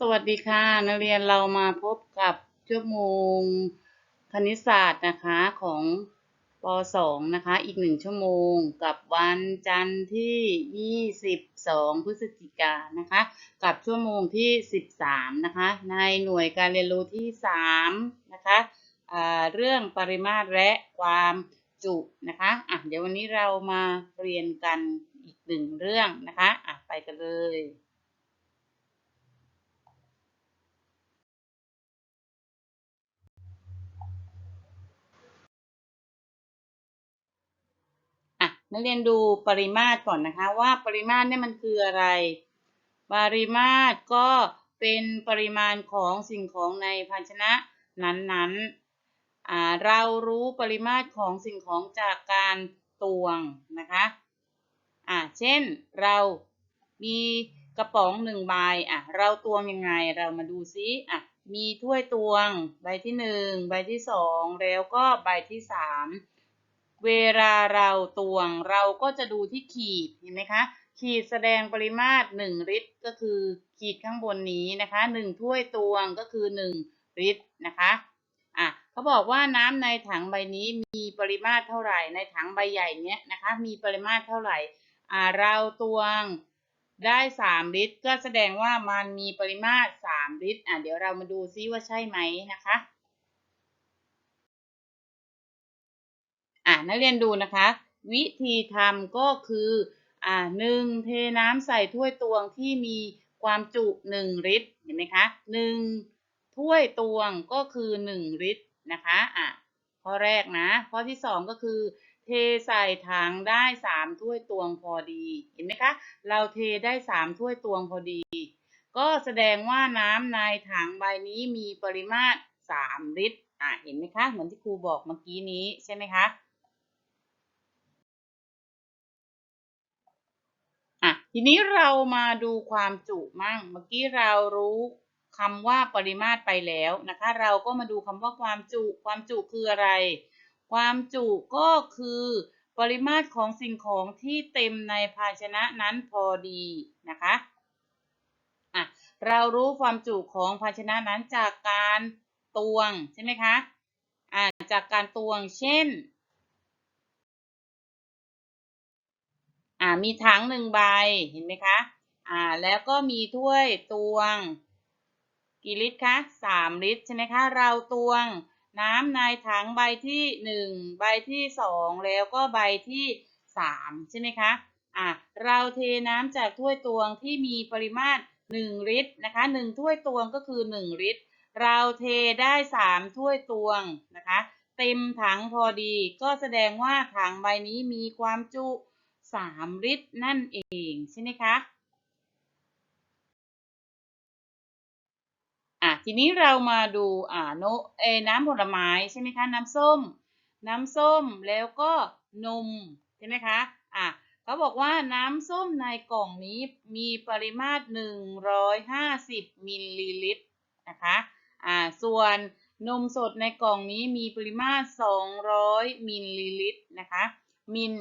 สวัสดีค่ะ นักเรียนเรามาพบกับชั่วโมงคณิตศาสตร์นะคะของป .2 นะคะ อีกหนึ่งชั่วโมงกับวันจันทร์ที่ 22 พฤศจิกายนะคะ กับชั่วโมงที่ 13 นะคะ ในหน่วยการเรียนรู้ที่ 3 นะคะอ่าเรื่องปริมาตรและความจุนะคะอะเดี๋ยววันนี้เรามาเรียนกันอีกหนึ่งเรื่องนะคะอะไปกันเลย นักเรียนดูปริมาตรก่อนนะคะ ว่าปริมาตรเนี่ยมันคืออะไร ปริมาตรก็เป็นปริมาณของสิ่งของในภาชนะนั้นๆอ่าเรารู้ปริมาตรของสิ่งของจากการตวงนะคะอ่าเช่นเรามีกระป๋องหนึ่งใบอะเราตวงยังไงเรามาดูซิอะมีถ้วยตวง ใบที่หนึ่งใบที่สองแล้วก็ใบที่สาม เวลาเราตวงเราก็จะดูที่ขีดเห็นไหมคะขีดแสดงปริมาตร 1 ลิตรก็คือขีดข้างบนนี้นะคะ 1 ถ้วยตวงก็คือ 1 ลิตรนะคะอะเขาบอกว่าน้ำในถังใบนี้มีปริมาตรเท่าไหร่ ในถังใบใหญ่เนี้ยนะคะมีปริมาตรเท่าไหร่อ่าเราตวงได้ 3 ลิตร ก็แสดงว่ามันมีปริมาตร 3 ลิตรอะเดี๋ยวเรามาดูซิว่าใช่ไหมนะคะ อ่านักเรียนดูนะคะ วิธีทำก็คืออ่าหนึ่งเทน้ำใส่ถ้วยตวงที่มีความจุหนึ่งลิตรเห็นไหมคะหนึ่งถ้วยตวงก็คือหนึ่งลิตรนะคะอะข้อแรกนะข้อที่สองก็คือ เทใส่ถังได้สามถ้วยตวงพอดี เห็นไหมคะเราเทได้สามถ้วยตวงพอดี ก็แสดงว่าน้ำในถังใบนี้มีปริมาตรสามลิตรอะเห็นไหมคะเหมือนที่ครูบอกเมื่อกี้นี้ใช่ไหมคะ ทีนี้เรามาดูความจุมั่ง เมื่อกี้เรารู้คำว่าปริมาตรไปแล้วนะคะ เราก็มาดูคำว่าความจุ ความจุคืออะไร ความจุก็คือปริมาตรของสิ่งของที่เต็มในภาชนะนั้นพอดีนะคะอะเรารู้ความจุของภาชนะนั้นจากการตวงใช่ไหมคะอ่าจากการตวงเช่น อ่ามีถังหนึ่งใบเห็นไหมคะอ่าแล้วก็มีถ้วยตวง กี่ลิตรคะสามลิตรใช่ไหมคะเราตวงน้ำในถังใบที่หนึ่งใบที่สองแล้วก็ใบที่สามใช่ไหมคะอ่าเราเทน้ำจากถ้วยตวงที่มีปริมาตรหนึ่งลิตรนะคะหนึ่งถ้วยตวงก็คือหนึ่งลิตร เราเทได้สามถ้วยตวงนะคะ เต็มถังพอดีก็แสดงว่าถังใบนี้มีความจุ สามลิตรนั่นเองใช่ไหมคะอะทีนี้เรามาดูอ่าโนเออน้ำผลไม้ใช่ไหมคะน้ำส้ม น้ำส้มแล้วก็นมใช่ไหมคะอะเขาบอกว่าน้ำส้มในกล่องนี้มีปริมาตร 150 มิลลิลิตรนะคะอ่าส่วนนมสดในกล่องนี้มีปริมาตร 200 มิลลิลิตรนะคะ มิล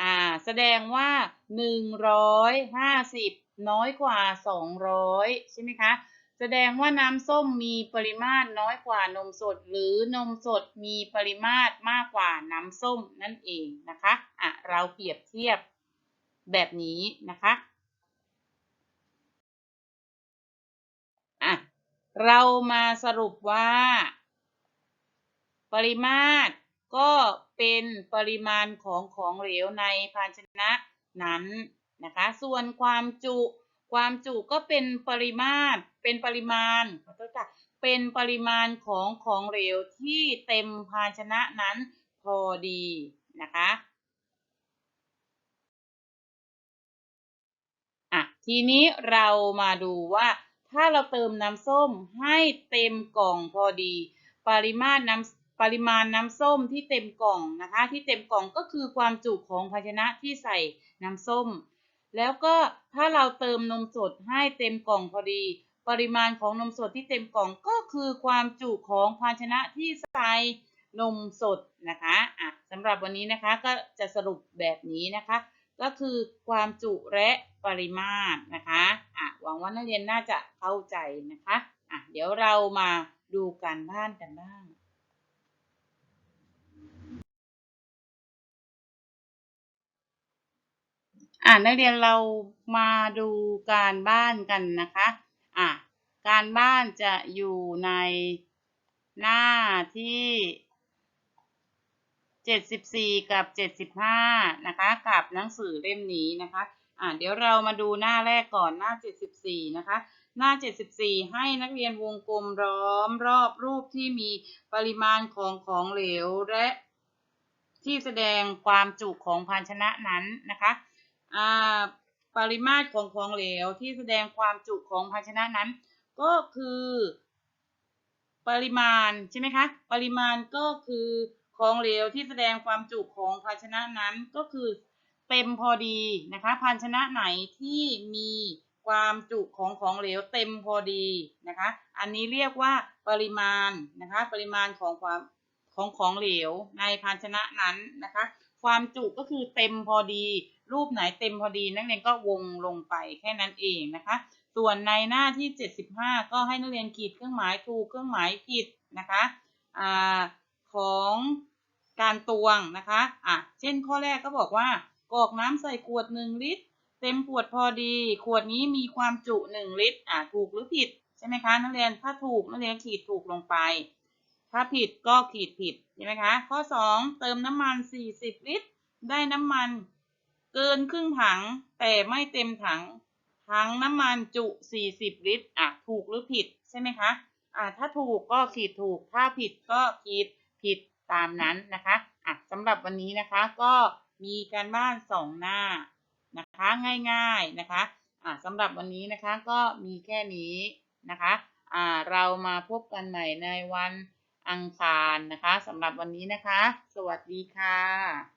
อ่าแสดงว่า 150 น้อยกว่า 200 ใช่ไหมคะ แสดงว่าน้ำส้มมีปริมาตรน้อยกว่านมสด หรือนมสดมีปริมาตรมากกว่าน้ำส้มนั่นเองนะคะอะเราเปรียบเทียบแบบนี้นะคะอะเรามาสรุปว่า ปริมาตร ก็เป็นปริมาณของของเหลวในภาชนะนั้นนะคะ ส่วนความจุ ความจุก็เป็นปริมาตร เป็นปริมาณขอโทษค่ะเป็นปริมาณของของเหลวที่เต็มภาชนะนั้นพอดีนะคะอะทีนี้เรามาดูว่าถ้าเราเติมน้ำส้มให้เต็มกล่องพอดี ปริมาตรน้ำ ปริมาณน้ำส้มที่เต็มกล่องนะคะ ที่เต็มกล่องก็คือความจุของภาชนะที่ใส่น้ำส้ม แล้วก็ถ้าเราเติมนมสดให้เต็มกล่องพอดี ปริมาณของนมสดที่เต็มกล่องก็คือความจุของภาชนะที่ใส่นมสดนะคะอะสำหรับวันนี้นะคะก็จะสรุปแบบนี้นะคะ ก็คือความจุและปริมาตรนะคะอะหวังว่านักเรียนน่าจะเข้าใจนะคะอะเดี๋ยวเรามาดูการบ้านกันบ้าง อ่านักเรียนเรามาดูการบ้านกันนะคะ อะการบ้านจะอยู่ในหน้าที่74กับ75นะคะกับหนังสือเล่มนี้นะคะ อ่าเดี๋ยวเรามาดูหน้าแรกก่อนหน้า74นะคะ หน้า74ให้นักเรียนวงกลมล้อมรอบรูปที่มีปริมาณของของเหลวและที่แสดงความจุของภาชนะนั้นนะคะ อ่าปริมาตรของของเหลวที่แสดงความจุของภาชนะนั้น ก็คือ ปริมาณใช่ไหมคะ ปริมาณก็คือของเหลวที่แสดงความจุของภาชนะนั้นก็คือเต็มพอดีนะคะ ภาชนะไหนที่มีความจุของของเหลวเต็มพอดีนะคะ อันนี้เรียกว่าปริมาณนะคะ ปริมาณของความของของเหลวในภาชนะนั้นนะคะ ความจุก็คือเต็มพอดี รูปไหนเต็มพอดี นักเรียนก็วงลงไปแค่นั้นเองนะคะ ส่วนในหน้าที่ 75 ก็ให้นักเรียนขีดเครื่องหมายถูกเครื่องหมายผิดนะคะอของการตวงนะคะอะเช่นข้อแรกก็บอกว่ากรอกน้ำใส่ขวด 1 ลิตร เต็มขวดพอดี ขวดนี้มีความจุ 1 ลิตรอะถูกหรือผิดใช่ไหมคะนักเรียนถ้าถูกนักเรียนขีดถูกลงไป ถ้าผิดก็ขีดผิดใช่ไหมคะ ข้อ 2 เติมน้ำมัน 40 ลิตร ได้น้ำมันเกินครึ่งถัง แต่ไม่เต็มถัง ถังน้ำมันจุ 40 ลิตร อะ ถูกหรือผิดใช่ไหมคะ อะ ถ้าถูกก็ขีดถูก ถ้าผิดก็ขีดผิดตามนั้นนะคะ อะสำหรับวันนี้นะคะก็มีการบ้านสองหน้านะคะ ง่ายๆนะคะ อะสำหรับวันนี้นะคะก็มีแค่นี้นะคะ อ่า เรามาพบกันใหม่ในวัน อังคารนะคะสำหรับวันนี้นะคะ สวัสดีค่ะ